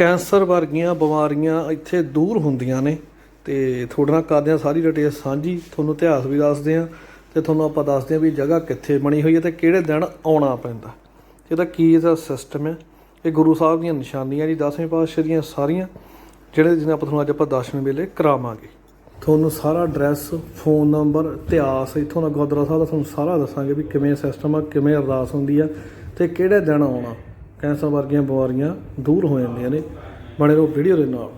Cancer ਵਰਗੀਆਂ ਬਿਮਾਰੀਆਂ ਇੱਥੇ ਦੂਰ ਹੁੰਦੀਆਂ ਨੇ ਤੇ ਤੁਹਾਡੇ ਨਾਲ ਕਰਦੇ ਹਾਂ ਸਾਰੀ ਡਿਟੇਲ ਸਾਂਝੀ। ਤੁਹਾਨੂੰ ਇਤਿਹਾਸ ਵੀ ਦੱਸਦੇ ਹਾਂ ਤੇ ਤੁਹਾਨੂੰ ਆਪਾਂ ਦੱਸਦੇ ਹਾਂ ਵੀ ਜਗ੍ਹਾ ਕਿੱਥੇ ਬਣੀ ਹੋਈ ਹੈ ਤੇ ਕਿਹੜੇ ਦਿਨ ਆਉਣਾ ਪੈਂਦਾ। ਇਹਦਾ ਕੀ ਇਹਦਾ ਸਿਸਟਮ ਹੈ? ਇਹ ਗੁਰੂ ਸਾਹਿਬ ਦੀਆਂ ਨਿਸ਼ਾਨੀਆਂ ਜੀ 10ਵੇਂ ਪਾਤਸ਼ਾਹ ਦੀਆਂ ਸਾਰੀਆਂ, ਜਿਹੜੇ ਜਿਹਨਾਂ ਆਪਾਂ ਤੁਹਾਨੂੰ ਅੱਜ ਆਪਾਂ ਦਰਸ਼ਨ ਵੇਲੇ ਕਰਾਵਾਂਗੇ। ਤੁਹਾਨੂੰ ਸਾਰਾ ਐਡਰੈਸ ਫੋਨ ਨੰਬਰ ਇਤਿਹਾਸ, ਇੱਥੋਂ ਦਾ ਗੁਰਦੁਆਰਾ ਸਾਹਿਬ ਦਾ ਤੁਹਾਨੂੰ ਸਾਰਾ ਦੱਸਾਂਗੇ ਵੀ ਕਿਵੇਂ ਸਿਸਟਮ ਆ, ਕਿਵੇਂ ਅਰਦਾਸ ਹੁੰਦੀ ਆ ਤੇ ਕਿਹੜੇ ਦਿਨ ਆਉਣਾ। ਕੈਂਸਰ ਵਰਗੀਆਂ ਬਿਮਾਰੀਆਂ ਦੂਰ ਹੋ ਜਾਂਦੀਆਂ ਨੇ। ਬਣੇ ਰਹੋ ਵੀਡੀਓ ਦੇ ਨਾਲ।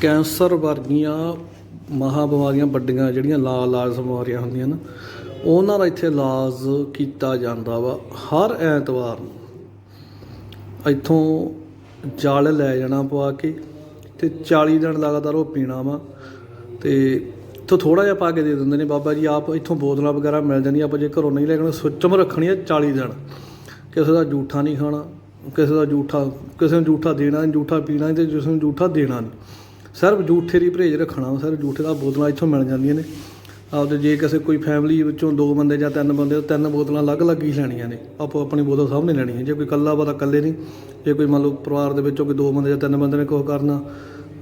ਕੈਂਸਰ ਵਰਗੀਆਂ ਮਹਾ ਬਿਮਾਰੀਆਂ ਵੱਡੀਆਂ ਜਿਹੜੀਆਂ ਲਾ ਲਾਜ ਬਿਮਾਰੀਆਂ ਹੁੰਦੀਆਂ ਨਾ, ਉਹਨਾਂ ਦਾ ਇੱਥੇ ਇਲਾਜ ਕੀਤਾ ਜਾਂਦਾ ਵਾ ਹਰ ਐਤਵਾਰ ਨੂੰ। ਇੱਥੋਂ ਜਲ ਲੈ ਜਾਣਾ ਪਵਾ ਕੇ ਤੇ 40 ਦਿਨ ਲਗਾਤਾਰ ਉਹ ਪੀਣਾ ਵਾ ਤੇ ਇੱਥੋਂ ਥੋੜਾ ਜਿਹਾ ਪਾ ਕੇ ਦੇ ਦਿੰਦੇ ਨੇ, ਬਾਬਾ ਜੀ ਆਪ ਇੱਥੋਂ ਬੋਤਲਾਂ ਵਗੈਰਾ ਮਿਲ ਜਾਂਦੀਆਂ, ਆਪਾਂ ਜੇ ਘਰੋਂ ਨਹੀਂ ਲੈ ਕੇ ਸੁੱਚਮ ਰੱਖਣੀ ਹੈ 40 ਦਿਨ। ਕਿਸੇ ਦਾ ਜੂਠਾ ਨਹੀਂ ਖਾਣਾ, ਕਿਸੇ ਦਾ ਜੂਠਾ, ਕਿਸੇ ਨੂੰ ਜੂਠਾ ਦੇਣਾ ਨਹੀਂ, ਜੂਠਾ ਪੀਣਾ ਨਹੀਂ ਤੇ ਕਿਸੇ ਨੂੰ ਜੂਠਾ ਦੇਣਾ ਨਹੀਂ। ਸਿਰਫ ਜੂਠੇ ਦੀ ਪਰਹੇਜ਼ ਰੱਖਣਾ ਵਾ, ਸਿਰਫ ਜੂਠੇ ਦਾ ਬੋਤਲਾਂ ਇੱਥੋਂ ਮਿਲ ਜਾਂਦੀਆਂ ਨੇ। ਆਪਦੇ ਜੇ ਕਿਸੇ ਕੋਈ ਫੈਮਿਲੀ ਵਿੱਚੋਂ ਦੋ ਬੰਦੇ ਜਾਂ ਤਿੰਨ ਬੰਦੇ ਤਿੰਨ ਬੋਤਲਾਂ ਅਲੱਗ-ਅਲੱਗ ਹੀ ਲੈਣੀਆਂ ਨੇ। ਆਪੋ ਆਪਣੀ ਬੋਤਲ ਸਾਹਮਣੇ ਲੈਣੀ ਹੈ ਜੇ ਕੋਈ ਇਕੱਲਾ ਵਾ ਤਾਂ ਇਕੱਲੇ ਨਹੀਂ, ਜੇ ਕੋਈ ਮੰਨ ਲਓ ਪਰਿਵਾਰ ਦੇ ਵਿੱਚੋਂ ਕੋਈ ਦੋ ਬੰਦੇ ਜਾਂ ਤਿੰਨ ਬੰਦੇ ਨੇ ਕੁਛ ਕਰਨਾ,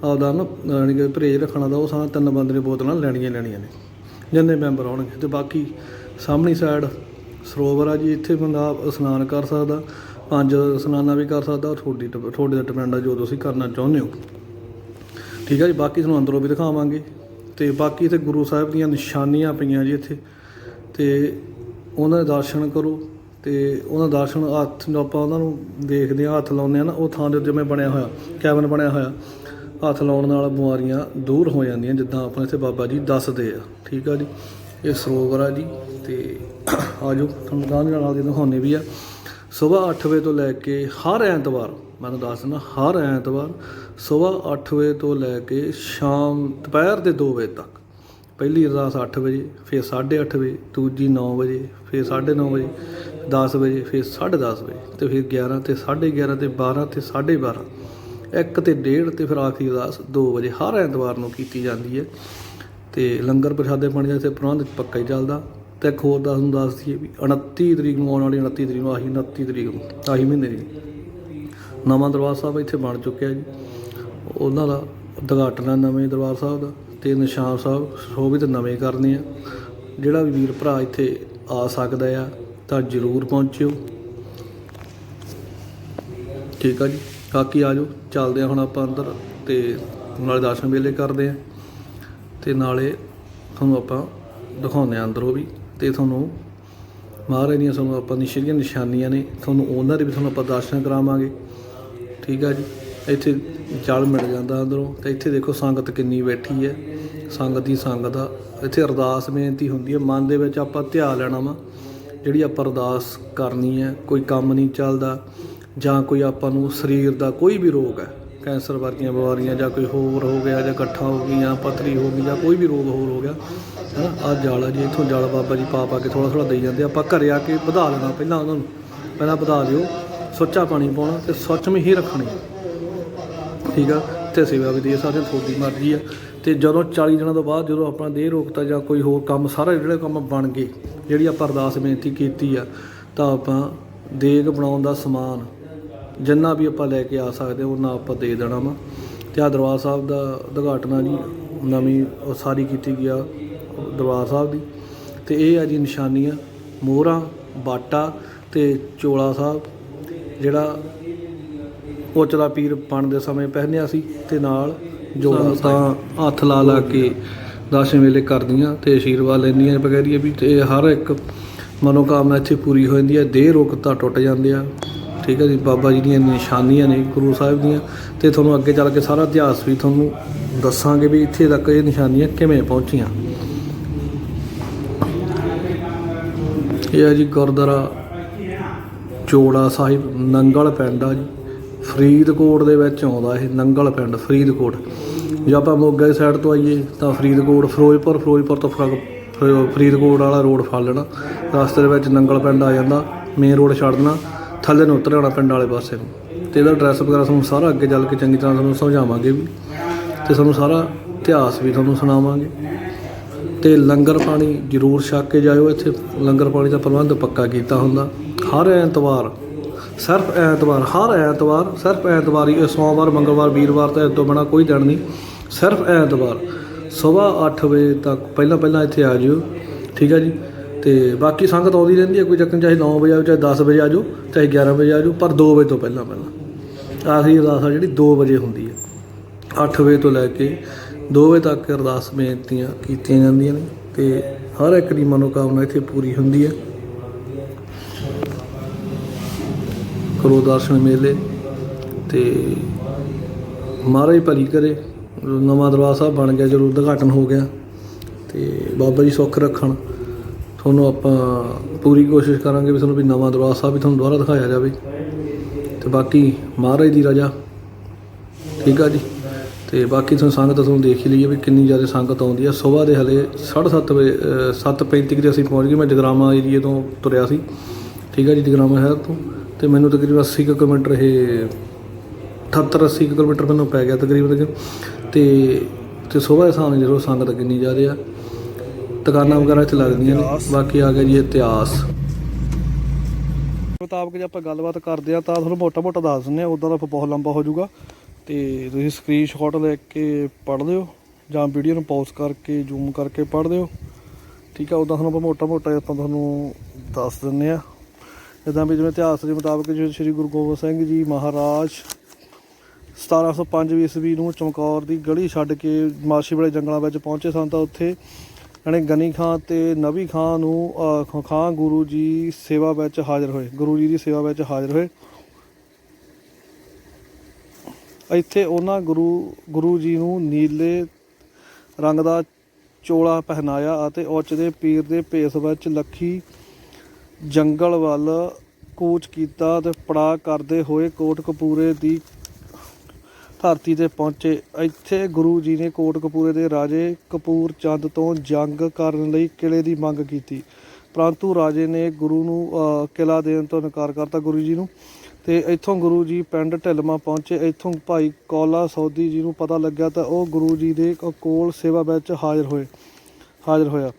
ਆਪਦਾ ਨਾ, ਯਾਨੀ ਕਿ ਪਰਹੇਜ਼ ਰੱਖਣਾ ਦਾ ਉਹ ਸਾਰਾ ਤਿੰਨ ਬੰਦੇ ਨੇ ਬੋਤਲਾਂ ਲੈਣੀਆਂ ਲੈਣੀਆਂ ਨੇ, ਜਿੰਨੇ ਮੈਂਬਰ ਆਉਣਗੇ ਤੇ ਬਾਕੀ ਸਾਹਮਣੀ ਸਾਈਡ ਸਰੋਵਰ ਆ ਜੀ, ਇੱਥੇ ਬੰਦਾ ਇਸ਼ਨਾਨ ਕਰ ਸਕਦਾ, ਪੰਜ ਇਸ਼ਨਾਨਾਂ ਵੀ ਕਰ ਸਕਦਾ ਉਹ ਤੁਹਾਡੀ ਤੁਹਾਡੇ ਦਾ ਡਿਪੈਂਡ ਆ ਜੋ ਤੁਸੀਂ ਕਰਨਾ ਚਾਹੁੰਦੇ ਹੋ। ਠੀਕ ਆ ਜੀ, ਬਾਕੀ ਤੁਹਾਨੂੰ ਅੰਦਰੋਂ ਵੀ ਦਿਖਾਵਾਂਗੇ। ਤੇ ਬਾਕੀ ਇੱਥੇ ਗੁਰੂ ਸਾਹਿਬ ਦੀਆਂ ਨਿਸ਼ਾਨੀਆਂ ਪਈਆਂ ਜੀ ਇੱਥੇ। ਤੇ ਉਹਨਾਂ ਦੇ ਦਰਸ਼ਨ ਕਰੋ, ਤੇ ਉਹਨਾਂ ਦਰਸ਼ਨ ਹੱਥ ਨੂੰ ਆਪਾਂ ਉਹਨਾਂ ਨੂੰ ਦੇਖਦੇ ਹਾਂ, ਹੱਥ ਲਾਉਂਦੇ ਆ ਨਾ, ਉਹ ਥਾਂ ਦੇ ਉੱਤੇ ਜਿਵੇਂ ਬਣਿਆ ਹੋਇਆ, ਕੈਬਨ ਬਣਿਆ ਹੋਇਆ। ਹੱਥ ਲਾਉਣ ਨਾਲ ਬਿਮਾਰੀਆਂ ਦੂਰ ਹੋ ਜਾਂਦੀਆਂ, ਜਿੱਦਾਂ ਆਪਣੇ ਇੱਥੇ ਬਾਬਾ ਜੀ ਦੱਸਦੇ ਆ। ਠੀਕ ਆ ਜੀ। ਇਹ ਸਰੋਵਰ ਆ ਜੀ, ਤੇ ਆਜੋ ਤੁਹਾਨੂੰ ਗਾਂ ਨਾਲ ਆਗੇ ਦਿਖਾਉਣੇ ਵੀ ਆ। ਸਵੇਰ 8 ਵਜੇ ਤੋਂ ਲੈ ਕੇ ਹਰ ਐਤਵਾਰ ਮੈਨੂੰ ਦੱਸ ਦਿੰਦਾ ਹਰ ਐਤਵਾਰ ਸਵੇਰ 8 ਵਜੇ ਤੋਂ ਲੈ ਕੇ ਸ਼ਾਮ, ਦੁਪਹਿਰ ਦੇ 2 ਵਜੇ ਤੱਕ। ਪਹਿਲੀ ਅਰਦਾਸ 8 ਵਜੇ, ਫਿਰ 8:30 ਵਜੇ, ਦੂਜੀ 9 ਵਜੇ, ਫਿਰ 9:30 ਵਜੇ 10 ਵਜੇ, ਫਿਰ 10:30 ਵਜੇ, ਤੇ ਫਿਰ 11 ਤੇ 11:30 ਤੇ 12 ਤੇ 12:30 ਇੱਕ ਤੇ ਡੇਢ, ਤੇ ਫਿਰ ਆਖਰੀ ਅਰਦਾਸ 2 ਵਜੇ, ਹਰ ਐਤਵਾਰ ਨੂੰ ਕੀਤੀ ਜਾਂਦੀ ਹੈ। ਤੇ ਲੰਗਰ ਪ੍ਰਸ਼ਾਦੇ ਪਾਣੀ ਦਾ ਇੱਥੇ ਪ੍ਰਬੰਧ ਪੱਕਾ ਹੀ ਚੱਲਦਾ। ਤੇ ਇੱਕ ਹੋਰ ਦੱਸ ਨੂੰ ਦੱਸ ਦਈਏ ਵੀ 29 ਤਰੀਕ ਨੂੰ ਆਉਣ ਵਾਲੀ 29 ਤਰੀਕ ਨੂੰ ਆਹੀ 29 ਤਰੀਕ ਨੂੰ, ਆਹੀ ਮਹੀਨੇ ਦੀ। ਨਵਾਂ ਦਰਬਾਰ ਸਾਹਿਬ ਇੱਥੇ ਬਣ ਚੁੱਕਿਆ ਜੀ। ਉਹਨਾਂ ਦਾ ਉਦਘਾਟਨ ਹੈ ਨਵੇਂ ਦਰਬਾਰ ਸਾਹਿਬ ਦਾ ਤੇ ਨਿਸ਼ਾਨ ਸਾਹਿਬ, ਸ਼ੋਭਿਤ ਨਵੇਂ ਕਰਨੇ ਆ। ਜਿਹੜਾ ਵੀ ਵੀਰ ਭਰਾ ਇੱਥੇ ਆ ਸਕਦਾ ਆ, ਤਾਂ ਜ਼ਰੂਰ ਪਹੁੰਚਿਓ। ਠੀਕ ਆ ਜੀ। ਬਾਕੀ ਆਜੋ ਚੱਲਦੇ ਆ ਹੁਣ ਆਪਾਂ ਅੰਦਰ ਤੇ ਨਾਲੇ ਦਰਸ਼ਨ ਵੇਲੇ ਕਰਦੇ ਆ। ਤੇ ਨਾਲੇ ਤੁਹਾਨੂੰ ਆਪਾਂ ਦਿਖਾਉਂਦੇ ਆ ਅੰਦਰੋਂ ਵੀ ਤੇ ਤੁਹਾਨੂੰ ਮਹਾਰਾਜ ਦੀਆਂ ਸਾਨੂੰ ਆਪਾਂ ਨਿਸ਼ਚੀਆਂ ਨਿਸ਼ਾਨੀਆਂ ਨੇ, ਤੁਹਾਨੂੰ ਉਹਨਾਂ ਦੇ ਵੀ ਤੁਹਾਨੂੰ ਆਪਾਂ ਦਰਸ਼ਨ ਕਰਾਵਾਂਗੇ। ਠੀਕ ਆ ਜੀ? ਇੱਥੇ ਜਲ ਮਿਲ ਜਾਂਦਾ ਅੰਦਰੋਂ ਤੇ ਇੱਥੇ ਦੇਖੋ ਸੰਗਤ ਕਿੰਨੀ ਬੈਠੀ ਹੈ। ਸੰਗਤ ਦੀ ਸੰਗਤ ਆ। ਇੱਥੇ ਅਰਦਾਸ ਬੇਨਤੀ ਹੁੰਦੀ ਹੈ, ਮਨ ਦੇ ਵਿੱਚ ਆਪਾਂ ਧਿਆਨ ਲੈਣਾ ਵਾ, ਜਿਹੜੀ ਆਪਾਂ ਅਰਦਾਸ ਕਰਨੀ ਹੈ, ਕੋਈ ਕੰਮ ਨਹੀਂ ਚੱਲਦਾ ਜਾਂ ਕੋਈ ਆਪਾਂ ਨੂੰ ਸਰੀਰ ਦਾ ਕੋਈ ਵੀ ਰੋਗ ਹੈ। ਕੈਂਸਰ ਵਰਗੀਆਂ ਬਿਮਾਰੀਆਂ ਜਾਂ ਕੋਈ ਹੋਰ ਹੋ ਗਿਆ ਜਾਂ ਇਕੱਠਾ ਹੋ ਗਈਆਂ ਪਥਰੀ ਹੋ ਗਈ ਜਾਂ ਕੋਈ ਵੀ ਰੋਗ ਹੋਰ ਹੋ ਗਿਆ ਹੈਨਾ ਆ ਜਲ ਆ ਜੀ ਇੱਥੋਂ ਜਲ ਬਾਬਾ ਜੀ ਪਾ ਪਾ ਕੇ ਥੋੜਾ ਥੋੜਾ ਦੇਈ ਜਾਂਦੇ ਆਪਾਂ ਘਰੇ ਆ ਕੇ ਵਧਾ ਲੈਣਾ ਪਹਿਲਾਂ ਉਹਨਾਂ ਨੂੰ ਪਹਿਲਾਂ ਵਧਾ ਲਿਓ ਸੁੱਚਾ ਪਾਣੀ ਪਾਉਣਾ ਤੇ ਸੁੱਚ ਹੀ ਰੱਖਣੀ। ਠੀਕ ਆ? ਤੇ ਸੇਵਾ ਵੀ ਦੇ ਸਕਦੇ ਹੋ, ਤੁਹਾਡੀ ਮਰਜ਼ੀ ਆ। ਤੇ ਜਦੋਂ 40 ਦਿਨਾਂ ਤੋਂ ਬਾਅਦ ਜਦੋਂ ਆਪਣਾ ਦੇਹ ਰੋਕਤਾ ਜਾਂ ਕੋਈ ਹੋਰ ਕੰਮ ਸਾਰਾ ਜਿਹੜੇ ਕੰਮ ਬਣ ਗਏ ਜਿਹੜੀ ਆਪਾਂ ਅਰਦਾਸ ਬੇਨਤੀ ਕੀਤੀ ਆ ਤਾਂ ਆਪਾਂ ਦੇਗ ਬਣਾਉਣ ਦਾ ਸਮਾਨ ਜਿੰਨਾ ਵੀ ਆਪਾਂ ਲੈ ਕੇ ਆ ਸਕਦੇ ਉਹਨਾਂ ਆਪਾਂ ਦੇ ਦੇਣਾ ਵਾ। ਤੇ ਆ ਦਰਬਾਰ ਸਾਹਿਬ ਦਾ ਉਦਘਾਟਨ ਆ ਜੀ ਨਵੀਂ ਸਾਰੀ ਕੀਤੀ ਗਿਆ ਦਰਬਾਰ ਸਾਹਿਬ ਦੀ। ਤੇ ਇਹ ਆ ਜੀ ਨਿਸ਼ਾਨੀਆਂ ਮੋਹਰਾਂ ਬਾਟਾ ਤੇ ਚੋਲਾ ਸਾਹਿਬ ਜਿਹੜਾ ਉਚਲਾ ਪੀਰ ਬਣਦੇ ਸਮੇਂ ਪਹਿਨਿਆ ਸੀ ਤੇ ਨਾਲ ਜੋੜਾ ਤਾਂ ਹੱਥ ਲਾ ਲਾ ਕੇ ਦਰਸ਼ਨ ਵੇਲੇ ਕਰਦੀਆਂ ਤੇ ਆਸ਼ੀਰਵਾਦ ਲੈਂਦੀਆਂ ਬਗੈਰੀਏ ਵੀ ਤੇ ਹਰ ਇੱਕ ਮਨੋਕਾਮਨਾ ਇੱਥੇ ਪੂਰੀ ਹੋ ਜਾਂਦੀ ਹੈ ਦੇਹ ਰੋਗ ਤਾਂ ਟੁੱਟ ਜਾਂਦੇ ਆ। ਠੀਕ ਹੈ ਜੀ, ਬਾਬਾ ਜੀ ਦੀਆਂ ਨਿਸ਼ਾਨੀਆਂ ਨੇ ਗੁਰੂ ਸਾਹਿਬ ਦੀਆਂ ਤੇ ਤੁਹਾਨੂੰ ਅੱਗੇ ਚੱਲ ਕੇ ਸਾਰਾ ਇਤਿਹਾਸ ਵੀ ਤੁਹਾਨੂੰ ਦੱਸਾਂਗੇ ਵੀ ਇੱਥੇ ਤੱਕ ਇਹ ਨਿਸ਼ਾਨੀਆਂ ਕਿਵੇਂ ਪਹੁੰਚੀਆਂ। ਇਹ ਹੈ ਜੀ ਗੁਰਦੁਆਰਾ ਚੋੜਾ ਸਾਹਿਬ, ਨੰਗਲ ਪਿੰਡ ਆ ਜੀ। ਫਰੀਦਕੋਟ ਦੇ ਵਿੱਚ ਆਉਂਦਾ ਇਹ ਨੰਗਲ ਪਿੰਡ, ਫਰੀਦਕੋਟ। ਜੇ ਆਪਾਂ ਮੋਗਾ ਦੀ ਸਾਈਡ ਤੋਂ ਆਈਏ ਤਾਂ ਫਰੀਦਕੋਟ, ਫਿਰੋਜ਼ਪੁਰ ਫਿਰੋਜ਼ਪੁਰ ਤੋਂ ਫਰਕ- ਫਰੀਦਕੋਟ ਵਾਲਾ ਰੋਡ ਫੜ ਲੈਣਾ ਰਸਤੇ ਦੇ ਵਿੱਚ ਨੰਗਲ ਪਿੰਡ ਆ ਜਾਂਦਾ ਮੇਨ ਰੋਡ ਛੱਡ ਦੇਣਾ। ਥੱਲੇ ਨੂੰ ਉਤਰ ਜਾਣਾ ਪਿੰਡ ਵਾਲੇ ਪਾਸੇ ਨੂੰ। ਤੇ ਇਹਦਾ ਐਡਰੈਸ ਵਗੈਰਾ ਤੁਹਾਨੂੰ ਸਾਰਾ ਅੱਗੇ ਚੱਲ ਕੇ ਚੰਗੀ ਤਰ੍ਹਾਂ ਤੁਹਾਨੂੰ ਸਮਝਾਵਾਂਗੇ ਵੀ। ਤੇ ਤੁਹਾਨੂੰ ਸਾਰਾ ਇਤਿਹਾਸ ਵੀ ਤੁਹਾਨੂੰ ਸੁਣਾਵਾਂਗੇ। ਤੇ ਲੰਗਰ ਪਾਣੀ ਜ਼ਰੂਰ ਛਕ ਕੇ ਜਾਇਓ ਇੱਥੇ। ਲੰਗਰ ਪਾਣੀ ਦਾ ਪ੍ਰਬੰਧ ਪੱਕਾ ਕੀਤਾ ਹੁੰਦਾ। ਹਰ ਐਤਵਾਰ, ਸਿਰਫ ਐਤਵਾਰ, ਹਰ ਐਤਵਾਰ, ਸਿਰਫ ਐਤਵਾਰ ਹੀ, ਇਹ ਸੋਮਵਾਰ, ਮੰਗਲਵਾਰ, ਵੀਰਵਾਰ ਤਾਂ ਇਹ ਤੋਂ ਬਿਨਾ ਕੋਈ ਦਿਨ ਨਹੀਂ। ਸਿਰਫ ਐਤਵਾਰ, ਸਵੇਰ 8 ਵਜੇ ਤੱਕ ਪਹਿਲਾਂ ਪਹਿਲਾਂ ਇੱਥੇ ਆ ਜਿਓ। ਠੀਕ ਹੈ ਜੀ? ਤੇ ਬਾਕੀ ਸੰਗਤ ਆਉਂਦੀ ਰਹਿੰਦੀ ਹੈ ਕੋਈ ਚੱਕਰ ਨੀ, ਚਾਹੇ 9 ਵਜੇ ਆਓ ਚਾਹੇ 10 ਵਜੇ ਆ ਜਾਓ ਚਾਹੇ 11 ਵਜੇ ਆ ਜਾਓ ਪਰ 2 ਵਜੇ ਤੋਂ ਪਹਿਲਾਂ ਪਹਿਲਾਂ। ਆਖਰੀ ਅਰਦਾਸ ਆ ਜਿਹੜੀ 2 ਵਜੇ ਹੁੰਦੀ ਹੈ। 8 ਵਜੇ ਤੋਂ ਲੈ ਕੇ 2 ਵਜੇ ਤੱਕ ਅਰਦਾਸ ਬੇਨਤੀਆਂ ਕੀਤੀਆਂ ਜਾਂਦੀਆਂ ਨੇ ਤੇ ਹਰ ਇੱਕ ਦੀ ਮਨੋਕਾਮਨਾ ਇੱਥੇ ਪੂਰੀ ਹੁੰਦੀ ਹੈ। ਕਰੋ ਦਰਸ਼ਨ ਮੇਲੇ ਤੇ ਮਹਾਰਾਜ ਭਲੀ ਕਰੇ। ਨਵਾਂ ਦਰਬਾਰ ਸਾਹਿਬ ਬਣ ਗਿਆ ਜਦੋਂ ਉਦਘਾਟਨ ਹੋ ਗਿਆ ਤੇ ਬਾਬਾ ਜੀ ਸੁੱਖ ਰੱਖਣ। ਤੁਹਾਨੂੰ ਆਪਾਂ ਪੂਰੀ ਕੋਸ਼ਿਸ਼ ਕਰਾਂਗੇ ਵੀ ਤੁਹਾਨੂੰ ਵੀ ਨਵਾਂ ਦਰਬਾਰ ਸਾਹਿਬ ਵੀ ਤੁਹਾਨੂੰ ਦੁਬਾਰਾ ਦਿਖਾਇਆ ਜਾਵੇ। ਤੇ ਬਾਕੀ ਮਹਾਰਾਜ ਦੀ ਰਜਾ। ਠੀਕ ਆ ਜੀ? ਤੇ ਬਾਕੀ ਤੁਹਾਨੂੰ ਸੰਗਤ ਤੁਹਾਨੂੰ ਦੇਖ ਹੀ ਲਈਏ ਵੀ ਕਿੰਨੀ ਜ਼ਿਆਦਾ ਸੰਗਤ ਆਉਂਦੀ ਆ। ਸਵੇਰ ਦੇ ਹਲੇ 7:30 ਵਜੇ ਅ, 7:35 ਤੇ ਅਸੀਂ ਪਹੁੰਚ ਗਏ। ਮੈਂ ਜਗਰਾਮਾ ਏਰੀਏ ਤੋਂ ਤੁਰਿਆ ਸੀ। ਠੀਕ ਆ ਜੀ ਜਗਰਾਮਾ ਸ਼ਹਿਰ ਤੋਂ। ਤੇ ਮੈਨੂੰ ਤਕਰੀਬਨ 80 ਕੁ ਕਿਲੋਮੀਟਰ ਇਹ 78 80 ਕੁ ਕਿਲੋਮੀਟਰ ਮੈਨੂੰ ਪੈ ਗਿਆ ਤਕਰੀਬਨ ਤਕਰੀਬਨ। ਤੇ ਤੇ ਸਵੇਰ ਦੇ ਸਾਹਮਣੇ ਜਦੋਂ ਸੰਗਤ ਕਿੰਨੀ ਜ਼ਿਆਦਾ ਆ ਦੁਕਾਨਾਂ ਵਗੈਰਾ ਇੱਥੇ ਲੱਗਦੀਆਂ ਨੇ। ਬਾਕੀ ਆ ਗਿਆ ਜੀ ਇਤਿਹਾਸ। ਮੁਤਾਬਕ ਜੇ ਆਪਾਂ ਗੱਲਬਾਤ ਕਰਦੇ ਆ ਤਾਂ ਤੁਹਾਨੂੰ ਮੋਟਾ ਮੋਟਾ ਦੱਸ ਦਿੰਦੇ ਆ ਉਦਾਂ ਦਾ ਬਹੁਤ ਲੰਬਾ ਹੋ ਜਾਊਗਾ। ਤੇ ਤੁਸੀਂ ਸਕਰੀਨਸ਼ਾਟ ਲੈ ਕੇ ਪੜ੍ਹ ਲਿਓ ਜਾਂ ਵੀਡੀਓ ਨੂੰ ਪੌਜ਼ ਕਰਕੇ ਜ਼ੂਮ ਕਰਕੇ ਪੜ੍ਹ ਲਿਓ। ਠੀਕ ਆ ਉਦਾਂ ਤੁਹਾਨੂੰ ਆਪਾਂ ਮੋਟਾ ਮੋਟਾ ਆਪਾਂ ਤੁਹਾਨੂੰ ਦੱਸ ਦਿੰਦੇ ਆ ਇਦਾਂ ਵੀ ਜਿਵੇਂ ਇਤਿਹਾਸ ਦੇ ਮੁਤਾਬਕ ਜਿਵੇਂ ਸ੍ਰੀ ਗੁਰੂ ਗੋਬਿੰਦ ਸਿੰਘ ਜੀ ਮਹਾਰਾਜ 1705 ਈਸਵੀ ਨੂੰ ਚਮਕੌਰ ਦੀ ਗਲੀ ਛੱਡ ਕੇ ਮਾਛੀ ਵਾਲੇ ਜੰਗਲਾਂ ਵਿੱਚ ਪਹੁੰਚੇ ਸਨ ਤਾਂ ਉੱਥੇ ਯਾਨੀ ਗਨੀ ਖਾਂ ਤੇ ਨਬੀ ਖਾਂ ਨੂੰ ਖਾਂ ਗੁਰੂ ਜੀ ਸੇਵਾ ਵਿੱਚ ਹਾਜ਼ਰ ਹੋਏ। ਗੁਰੂ ਜੀ ਦੀ ਸੇਵਾ ਵਿੱਚ ਹਾਜ਼ਰ ਹੋਏ। ਇੱਥੇ ਉਹਨਾਂ ਗੁਰੂ ਗੁਰੂ ਜੀ ਨੂੰ ਨੀਲੇ ਰੰਗ ਦਾ ਚੋਲਾ ਪਹਿਨਾਇਆ ਅਤੇ ਉੱਚ ਦੇ ਪੀਰ ਦੇ ਭੇਸ ਵਿੱਚ ਲੱਖੀ ਜੰਗਲ ਵੱਲ ਕੂਚ ਕੀਤਾ ਤੇ ਪੜਾ ਕਰਦੇ ਹੋਏ ਕੋਟ ਕੋਟਕਪੂਰੇ ਦੀ ਧਰਤੀ ਤੇ ਪਹੁੰਚੇ। ਇੱਥੇ ਗੁਰੂ ਜੀ ਨੇ ਕੋਟਕਪੂਰੇ ਦੇ ਰਾਜੇ ਕਪੂਰ ਚੰਦ ਤੋਂ ਜੰਗ ਕਰਨ ਲਈ ਕਿਲੇ ਦੀ ਮੰਗ ਕੀਤੀ। ਪਰੰਤੂ ਰਾਜੇ ਨੇ ਗੁਰੂ ਨੂੰ ਅਹ, ਕਿਲਾ ਦੇਣ ਤੋਂ ਇਨਕਾਰ ਕਰਤਾ ਗੁਰੂ ਜੀ ਨੂੰ ਤੇ ਇੱਥੋਂ ਗੁਰੂ ਜੀ ਪਿੰਡ ਢਿਲਮਾ ਪਹੁੰਚੇ। ਇੱਥੋਂ ਭਾਈ ਕੌਲਾ ਸੌਦੀ ਜੀ ਨੂੰ ਪਤਾ ਲੱਗਿਆ ਤਾਂ ਉਹ ਗੁਰੂ ਜੀ ਦੇ ਕ- ਕੋਲ ਸੇਵਾ ਵਿੱਚ ਹਾਜ਼ਰ ਹੋਏ ਹਾਜ਼ਰ ਹੋਇਆ।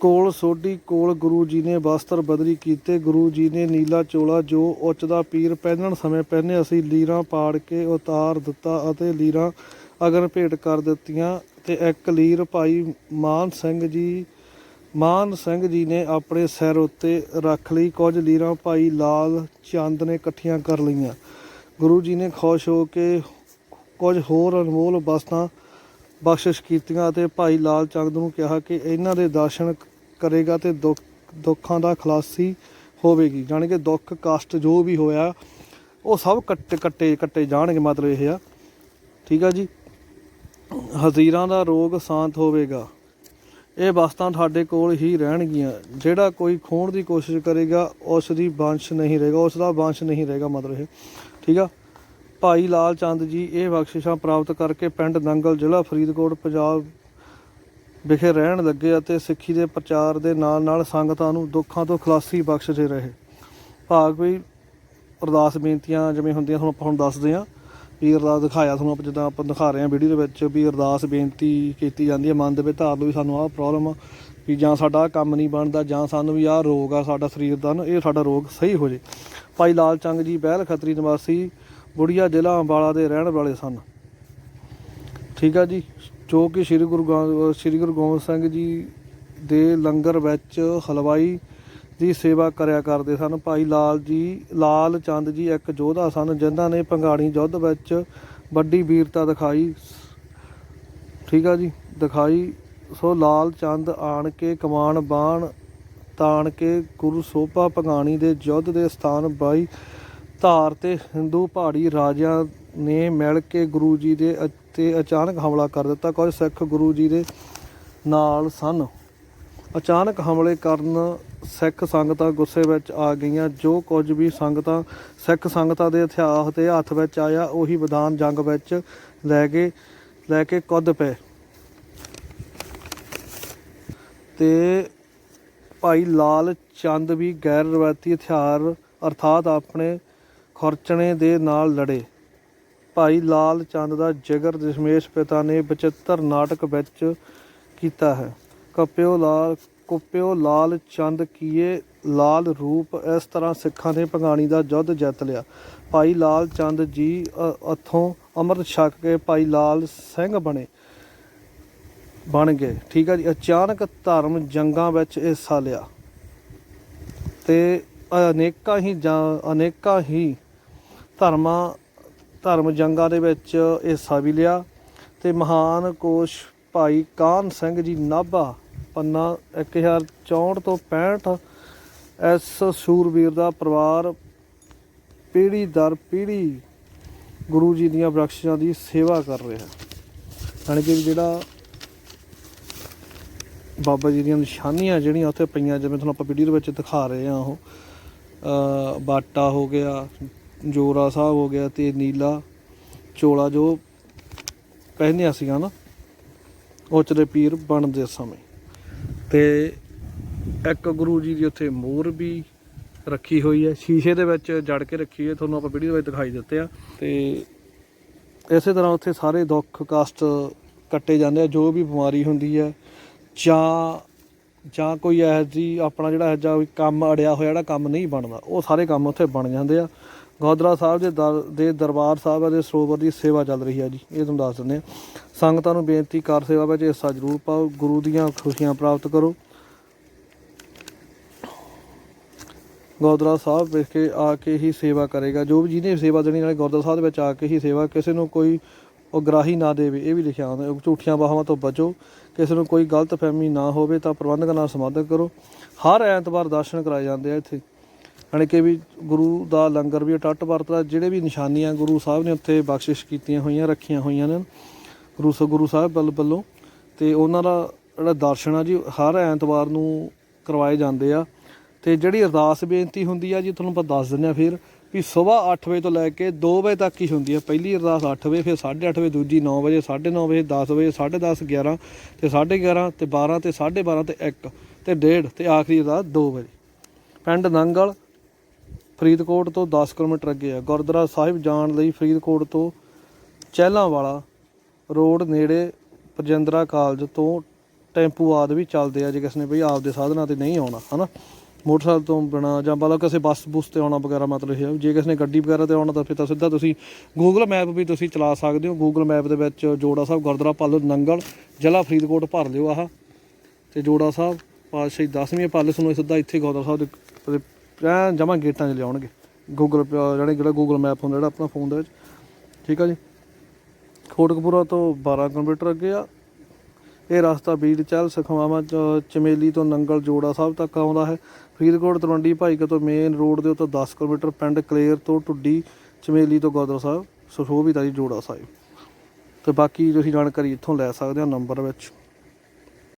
ਕੋਲ ਸੋਢੀ ਕੋਲ ਗੁਰੂ ਜੀ ਨੇ ਵਸਤਰ ਬਦਲੀ ਕੀਤੇ। ਗੁਰੂ ਜੀ ਨੇ ਨੀਲਾ ਚੋਲਾ ਜੋ ਉੱਚ ਦਾ ਪੀਰ ਪਹਿਨਣ ਸਮੇਂ ਪਹਿਨੇ ਅਸੀਂ ਲੀਰਾਂ ਪਾੜ ਕੇ ਉਤਾਰ ਦਿੱਤਾ ਅਤੇ ਲੀਰਾਂ ਅਗਨ ਭੇਟ ਕਰ ਦਿੱਤੀਆਂ ਤੇ ਇੱਕ ਲੀਰ ਭਾਈ ਮਾਨ ਸਿੰਘ ਜੀ, ਮਾਨ ਸਿੰਘ ਜੀ ਨੇ ਆਪਣੇ ਸਿਰ ਉੱਤੇ ਰੱਖ ਲਈ। ਕੁਝ ਲੀਰਾਂ ਭਾਈ ਲਾਲ ਚੰਦ ਨੇ ਇਕੱਠੀਆਂ ਕਰ ਲਈਆਂ। ਗੁਰੂ ਜੀ ਨੇ ਖੁਸ਼ ਹੋ ਕੇ ਕੁਝ ਹੋਰ ਅਨਮੋਲ ਵਸਤਾਂ ਬਖਸ਼ਿਸ਼ ਕੀਤੀਆਂ ਅਤੇ ਭਾਈ ਲਾਲ ਚੰਦ ਨੂੰ ਕਿਹਾ ਕਿ ਇਹਨਾਂ ਦੇ ਦਰਸ਼ਨ ਕਰੇਗਾ ਤੇ ਦੁੱਖ, ਦੁੱਖਾਂ ਦਾ ਖਲਾਸੀ ਹੋਵੇਗੀ। ਜਾਣੀ ਕਿ ਦੁੱਖ, ਕਸ਼ਟ ਜੋ ਵੀ ਹੋਇਆ, ਉਹ ਸਭ ਕੱਟੇ ਕੱਟੇ ਕੱਟੇ ਜਾਣਗੇ ਮਤਲਬ ਇਹ ਆ। ਠੀਕ ਆ ਜੀ? ਹਜ਼ੀਰਾਂ ਦਾ ਰੋਗ ਸ਼ਾਂਤ ਹੋਵੇਗਾ। ਇਹ ਵਸਤਾਂ ਤੁਹਾਡੇ ਕੋਲ ਹੀ ਰਹਿਣਗੀਆਂ। ਜਿਹੜਾ ਕੋਈ ਖੋਣ ਦੀ ਕੋਸ਼ਿਸ਼ ਕਰੇਗਾ, ਉਸ ਦੀ ਵੰਸ਼ ਨਹੀਂ ਰਹੇਗਾ, ਉਸ ਦਾ ਵੰਸ਼ ਨਹੀਂ ਰਹੇਗਾ ਮਤਲਬ ਇਹ। ਠੀਕ ਆ? ਭਾਈ ਲਾਲ ਚੰਦ ਜੀ ਇਹ ਬਖਸ਼ਿਸ਼ਾਂ ਪ੍ਰਾਪਤ ਕਰਕੇ ਪਿੰਡ ਨੰਗਲ ਜ਼ਿਲ੍ਹਾ ਫਰੀਦਕੋਟ, ਪੰਜਾਬ ਵਿਖੇ ਰਹਿਣ ਲੱਗੇ ਅਤੇ ਸਿੱਖੀ ਦੇ ਪ੍ਰਚਾਰ ਦੇ ਨਾਲ ਨਾਲ ਸੰਗਤਾਂ ਨੂੰ ਦੁੱਖਾਂ ਤੋਂ ਖਲਾਸੀ ਬਖਸ਼ਦੇ ਰਹੇ। ਭਾਗ ਵੀ ਅਰਦਾਸ ਬੇਨਤੀਆਂ ਜਿਵੇਂ ਹੁੰਦੀਆਂ ਤੁਹਾਨੂੰ ਆਪਾਂ ਹੁਣ ਦੱਸਦੇ ਹਾਂ। ਵੀ ਅਰਦਾਸ ਦਿਖਾਇਆ ਤੁਹਾਨੂੰ ਆਪਾਂ ਜਿੱਦਾਂ ਆਪਾਂ ਦਿਖਾ ਰਹੇ ਹਾਂ ਵੀਡੀਓ ਦੇ ਵਿੱਚ ਵੀ ਅਰਦਾਸ ਬੇਨਤੀ ਕੀਤੀ ਜਾਂਦੀ ਹੈ। ਮਨ ਦੇ ਵਿੱਚ ਧਾਰ ਲਓ ਵੀ ਸਾਨੂੰ ਆਹ ਪ੍ਰੋਬਲਮ ਆ ਵੀ ਜਾਂ ਸਾਡਾ ਆਹ ਕੰਮ ਨਹੀਂ ਬਣਦਾ ਜਾਂ ਸਾਨੂੰ ਵੀ ਆਹ ਰੋਗ ਆ, ਸਾਡਾ ਸਰੀਰ ਦਾ ਇਹ ਸਾਡਾ ਰੋਗ ਸਹੀ ਹੋ ਜੇ। ਭਾਈ ਲਾਲ ਚੰਗ ਜੀ ਬਹਿਲ ਖੱਤਰੀ ਨਿਵਾਸੀ ਬੁੜੀਆ ਜ਼ਿਲ੍ਹਾ ਅੰਬਾਲਾ ਦੇ ਰਹਿਣ ਵਾਲੇ ਸਨ। ਠੀਕ ਆ ਜੀ, ਜੋ ਕਿ ਸ੍ਰੀ ਗੁਰੂ ਗੋ- ਸ੍ਰੀ ਗੁਰੂ ਗੋਬਿੰਦ ਸਿੰਘ ਜੀ ਦੇ ਲੰਗਰ ਵਿੱਚ ਹਲਵਾਈ ਦੀ ਸੇਵਾ ਕਰਿਆ ਕਰਦੇ ਸਨ। ਭਾਈ ਲਾਲ ਜੀ, ਲਾਲ ਚੰਦ ਜੀ ਇੱਕ ਯੋਧਾ ਸਨ, ਜਿਨ੍ਹਾਂ ਨੇ ਭੰਗਾਣੀ ਯੁੱਧ ਵਿੱਚ ਵੱਡੀ ਵੀਰਤਾ ਦਿਖਾਈ। ਠੀਕ ਆ ਜੀ, ਦਿਖਾਈ। ਸੋ ਲਾਲ ਚੰਦ ਆਣ ਕੇ ਕਮਾਨ ਬਾਣ ਤਾਣ ਕੇ ਗੁਰੂ ਸੋਭਾ ਭੰਗਾਣੀ ਦੇ ਯੁੱਧ ਦੇ ਸਥਾਨ ਬਾਈ ਧਾਰ ਤੇ ਹਿੰਦੂ ਪਹਾੜੀ ਰਾਜਿਆਂ ਨੇ ਮਿਲ ਕੇ ਗੁਰੂ ਜੀ ਦੇ ਅਤੇ ਅਚਾਨਕ ਹਮਲਾ ਕਰ ਦਿੱਤਾ। ਕੁਝ ਸਿੱਖ ਗੁਰੂ ਜੀ ਦੇ ਨਾਲ ਸਨ। ਅਚਾਨਕ ਹਮਲੇ ਕਰਨ ਸਿੱਖ ਸੰਗਤਾਂ ਗੁੱਸੇ ਵਿੱਚ ਆ ਗਈਆਂ। ਜੋ ਕੁਝ ਵੀ ਸੰਗਤਾਂ ਸਿੱਖ ਸੰਗਤਾਂ ਦੇ ਇਤਿਹਾਸ ਦੇ ਹੱਥ ਵਿੱਚ ਆਇਆ, ਉਹੀ ਵਿਧਾਨ ਜੰਗ ਵਿੱਚ ਲੈ ਕੇ ਲੈ ਕੇ ਕੁੱਦ ਪਏ। ਤੇ ਭਾਈ ਲਾਲ ਚੰਦ ਵੀ ਗੈਰ ਰਵਾਇਤੀ ਹਥਿਆਰ ਅਰਥਾਤ ਆਪਣੇ ਖੁਰਚਣੇ ਦੇ ਨਾਲ ਲੜੇ। ਭਾਈ ਲਾਲ ਚੰਦ ਦਾ ਜਿਗਰ ਦਸ਼ਮੇਸ਼ ਪਿਤਾ ਨੇ ਬਚਿੱਤਰ ਨਾਟਕ ਵਿੱਚ ਕੀਤਾ ਹੈ। ਕਪਿਓ ਲਾਲ, ਕੁਪਿਓ ਲਾਲ ਚੰਦ ਕੀਏ ਲਾਲ ਰੂਪ, ਇਸ ਤਰ੍ਹਾਂ ਸਿੱਖਾਂ ਨੇ ਭਗਾਣੀ ਦਾ ਯੁੱਧ ਜਿੱਤ ਲਿਆ। ਭਾਈ ਲਾਲ ਚੰਦ ਜੀ, ਅ- ਇੱਥੋਂ ਅੰਮ੍ਰਿਤ ਛਕ ਕੇ ਭਾਈ ਲਾਲ ਸਿੰਘ ਬਣੇ, ਬਣ ਗਏ। ਠੀਕ ਹੈ ਜੀ, ਅਚਾਨਕ ਧਰਮ ਜੰਗਾਂ ਵਿੱਚ ਹਿੱਸਾ ਲਿਆ। ਤੇ ਅਨੇਕਾਂ ਹੀ ਜਾਂ, ਅਨੇਕਾਂ ਹੀ ਧਰਮਾਂ, ਧਰਮ ਜੰਗਾਂ ਦੇ ਵਿੱਚ ਹਿੱਸਾ ਵੀ ਲਿਆ ਤੇ ਮਹਾਨ ਕੋਸ਼ ਭਾਈ ਕਾਨ ਸਿੰਘ ਜੀ ਨਾਭਾ ਪੰਨਾ 1064 ਤੋਂ 65 ਇਸ ਸੂਰਵੀਰ ਦਾ ਪਰਿਵਾਰ ਪੀੜ੍ਹੀ ਦਰ ਪੀੜ੍ਹੀ ਗੁਰੂ ਜੀ ਦੀਆਂ ਬਖਸ਼ਿਸ਼ਾਂ ਦੀ ਸੇਵਾ ਕਰ ਰਿਹਾ ਯਾਨੀ ਕਿ ਜਿਹੜਾ ਬਾਬਾ ਜੀ ਦੀਆਂ ਨਿਸ਼ਾਨੀਆਂ ਜਿਹੜੀਆਂ ਉੱਥੇ ਪਈਆਂ, ਜਿਵੇਂ ਤੁਹਾਨੂੰ ਆਪਾਂ ਵੀਡੀਓ ਦੇ ਵਿੱਚ ਦਿਖਾ ਰਹੇ ਹਾਂ ਉਹ ਬਾਟਾ ਹੋ ਗਿਆ ਜੋਰਾ ਸਾਹਿਬ ਹੋ ਗਿਆ ਤੇ ਨੀਲਾ ਚੋਲਾ ਜੋ ਪਹਿਨਿਆ ਸੀਗਾ ਨਾ ਉੱਚਦੇ ਪੀਰ ਬਣਦੇ ਸਮੇਂ। ਤੇ ਇੱਕ ਗੁਰੂ ਜੀ ਦੀ ਉੱਥੇ ਮੋਰ ਵੀ ਰੱਖੀ ਹੋਈ ਹੈ। ਸ਼ੀਸ਼ੇ ਦੇ ਵਿੱਚ ਜੜ ਕੇ ਰੱਖੀ ਹੈ। ਤੁਹਾਨੂੰ ਆਪਾਂ ਵੀਡੀਓ ਵਿੱਚ ਦਿਖਾਈ ਦਿੱਤੇ ਆ। ਤੇ ਇਸੇ ਤਰ੍ਹਾਂ ਉੱਥੇ ਸਾਰੇ ਦੁੱਖ ਕਸ਼ਟ ਕੱਟੇ ਜਾਂਦੇ ਆ। ਜੋ ਵੀ ਬਿਮਾਰੀ ਹੁੰਦੀ ਹੈ, ਜਾਂ ਜਾਂ ਕੋਈ ਇਹੋ ਜੀ ਆਪਣਾ ਜਿਹੜਾ ਇਹੋ ਜਿਹਾ ਕੋਈ ਕੰਮ ਅੜਿਆ ਹੋਇਆ ਜਿਹੜਾ ਕੰਮ ਨਹੀਂ ਬਣਦਾ, ਉਹ ਸਾਰੇ ਕੰਮ ਉੱਥੇ ਬਣ ਜਾਂਦੇ ਆ। ਗੋਦਰਾ ਸਾਹਿਬ ਦੇ ਦਰ ਦੇ ਦਰਬਾਰ ਸਾਹਿਬ ਦੇ ਸਰੋਵਰ ਦੀ ਸੇਵਾ ਚੱਲ ਰਹੀ ਹੈ ਜੀ। ਇਹ ਤੁਹਾਨੂੰ ਦੱਸ ਦਿੰਦੇ ਆ ਸੰਗਤਾਂ ਨੂੰ ਬੇਨਤੀ ਕਰ ਸੇਵਾ ਵਿੱਚ ਹਿੱਸਾ ਜ਼ਰੂਰ ਪਾਓ। ਗੁਰੂ ਦੀਆਂ ਖੁਸ਼ੀਆਂ ਪ੍ਰਾਪਤ ਕਰੋ। ਗੁਰਦੁਆਰਾ ਸਾਹਿਬ ਵਿਖੇ ਆ ਕੇ ਹੀ ਸੇਵਾ ਕਰੇਗਾ। ਜੋ ਵੀ ਜਿਹਨੇ ਸੇਵਾ ਦੇਣੀ, ਨਾਲੇ ਗੁਰਦੁਆਰਾ ਸਾਹਿਬ ਦੇ ਵਿੱਚ ਆ ਕੇ ਹੀ ਸੇਵਾ, ਕਿਸੇ ਨੂੰ ਕੋਈ ਉਗਰਾਹੀ ਨਾ ਦੇਵੇ, ਇਹ ਵੀ ਲਿਖਿਆ ਹੁੰਦਾ। ਝੂਠੀਆਂ ਬਾਹਾਂ ਤੋਂ ਬਚੋ। ਕਿਸੇ ਨੂੰ ਕੋਈ ਗਲਤ ਫਹਿਮੀ ਨਾ ਹੋਵੇ, ਤਾਂ ਪ੍ਰਬੰਧਕਾਂ ਨਾਲ ਸੰਵਾਦਕ ਕਰੋ। ਹਰ ਐਤਵਾਰ ਦਰਸ਼ਨ ਕਰਾਏ ਜਾਂਦੇ ਆ ਇੱਥੇ। ਯਾਨੀ ਕਿ ਵੀ ਗੁਰੂ ਦਾ ਲੰਗਰ ਵੀ ਟੱਟ ਵਰਤਦਾ, ਜਿਹੜੇ ਵੀ ਨਿਸ਼ਾਨੀਆਂ ਗੁਰੂ ਸਾਹਿਬ ਨੇ ਉੱਥੇ ਬਖਸ਼ਿਸ਼ ਕੀਤੀਆਂ ਹੋਈਆਂ, ਰੱਖੀਆਂ ਹੋਈਆਂ ਨੇ, ਗੁਰੂ ਸ, ਗੁਰੂ ਸਾਹਿਬ ਵੱਲ ਵੱਲੋਂ, ਤੇ ਉਹਨਾਂ ਦਾ ਜਿਹੜਾ ਦਰਸ਼ਨ ਆ ਜੀ, ਹਰ ਐਤਵਾਰ ਨੂੰ ਕਰਵਾਏ ਜਾਂਦੇ ਆ। ਤੇ ਜਿਹੜੀ ਅਰਦਾਸ ਬੇਨਤੀ ਹੁੰਦੀ ਆ ਜੀ, ਤੁਹਾਨੂੰ ਆਪਾਂ ਦੱਸ ਦਿੰਦੇ ਆ ਫਿਰ, ਵੀ ਸਵੇਰ 8 ਵਜੇ ਤੋਂ ਲੈ ਕੇ 2 ਵਜੇ ਤੱਕ ਹੀ ਹੁੰਦੀ ਆ। ਪਹਿਲੀ ਅਰਦਾਸ 8 ਵਜੇ, ਫਿਰ 8:30 ਵਜੇ, ਦੂਜੀ 9 ਵਜੇ 9:30 ਵਜੇ 10 ਵਜੇ 10:30 11 ਤੇ 11:30 ਤੇ 12 ਤੇ 12:30 ਤੇ 1 ਤੇ 1:30 ਤੇ ਆਖਰੀ ਅਰਦਾਸ 2 ਵਜੇ। ਪਿੰਡ ਨੰਗਲ ਫਰੀਦਕੋਟ ਤੋਂ 10 ਕਿਲੋਮੀਟਰ ਅੱਗੇ ਆ। ਗੁਰਦੁਆਰਾ ਸਾਹਿਬ ਜਾਣ ਲਈ ਫਰੀਦਕੋਟ ਤੋਂ ਚਹਿਲਾਂ ਵਾਲਾ ਰੋਡ ਨੇੜੇ ਪ੍ਰਜੰਦਰਾ ਕਾਲਜ ਤੋਂ ਟੈਂਪੂ ਆਦ ਵੀ ਚੱਲਦੇ ਆ ਜੇ ਕਿਸੇ ਨੇ ਬਈ ਆਪਦੇ ਸਾਧਨਾਂ ਤੇ ਨਹੀਂ ਆਉਣਾ, ਹਨਾ? ਮੋਟਰਸਾਈਕਲ ਤੋਂ ਬਿਨਾ ਜਾਂ ਮਤਲਬ ਕਿਸੇ ਬੱਸ, ਬੁਸ ਤੇ ਆਉਣਾ ਵਗੈਰਾ ਮਤਲਬ ਇਹ ਜੇ ਕਿਸੇ ਨੇ ਗੱਡੀ ਵਗੈਰਾ ਤੇ ਆਉਣਾ ਤਾਂ ਫਿਰ ਤਾਂ ਸਿੱਧਾ ਤੁਸੀਂ ਗੂਗਲ ਮੈਪ ਵੀ ਤੁਸੀਂ ਚਲਾ ਸਕਦੇ ਹੋ। ਗੂਗਲ ਮੈਪ ਦੇ ਵਿੱਚ ਜੋੜਾ ਸਾਹਿਬ ਗੁਰਦੁਆਰਾ ਪਾਲੋ ਨੰਗਲ ਜ਼ਿਲ੍ਹਾ ਫਰੀਦਕੋਟ ਭਰ ਲਿਓ ਆਹ। ਤੇ ਜੋੜਾ ਸਾਹਿਬ ਪਾਤਸ਼ਾਹੀ 10ਵੀਂ ਪਾਲਸ ਨੂੰ ਸਿੱਧਾ ਇੱਥੇ ਗੁਰਦੁਆਰਾ ਸਾਹਿਬ ਦੇ ਜਮਾ ਗੇਟਾਂ 'ਚ ਲਿਆਉਣਗੇ। ਗੂਗਲ ਜਿਹੜੇ ਜਿਹੜਾ ਗੂਗਲ ਮੈਪ ਹੁੰਦਾ, ਜਿਹੜਾ ਆਪਣਾ ਫੋਨ ਦੇ ਵਿੱਚ। ਠੀਕ ਆ ਜੀ? ਕੋਟਕਪੂਰਾ ਤੋਂ 12 ਕਿਲੋਮੀਟਰ ਅੱਗੇ ਆ। ਇਹ ਰਸਤਾ ਬੀੜ ਚਲ ਸਖਵਾਵਾਂ ਚ- ਚਮੇਲੀ ਤੋਂ ਨੰਗਲ, ਜੋੜਾ ਸਾਹਿਬ ਤੱਕ ਆਉਂਦਾ ਹੈ। ਫਰੀਦਕੋਟ, ਤਲਵੰਡੀ ਭਾਈਕਾ ਤੋਂ ਮੇਨ ਰੋਡ ਦੇ ਉੱਤੇ 10 ਕਿਲੋਮੀਟਰ ਪਿੰਡ ਕਲੇਰ ਤੋਂ ਟੁੱਡੀ, ਚਮੇਲੀ ਤੋਂ ਗੁਰਦੁਆਰਾ ਸਾਹਿਬ ਸੋਭੀ ਦਾ ਜੀ ਜੋੜਾ ਸਾਹਿਬ। ਤੇ ਬਾਕੀ ਤੁਸੀਂ ਜਾਣਕਾਰੀ ਇੱਥੋਂ ਲੈ ਸਕਦੇ ਹੋ ਨੰਬਰ ਵਿੱਚ।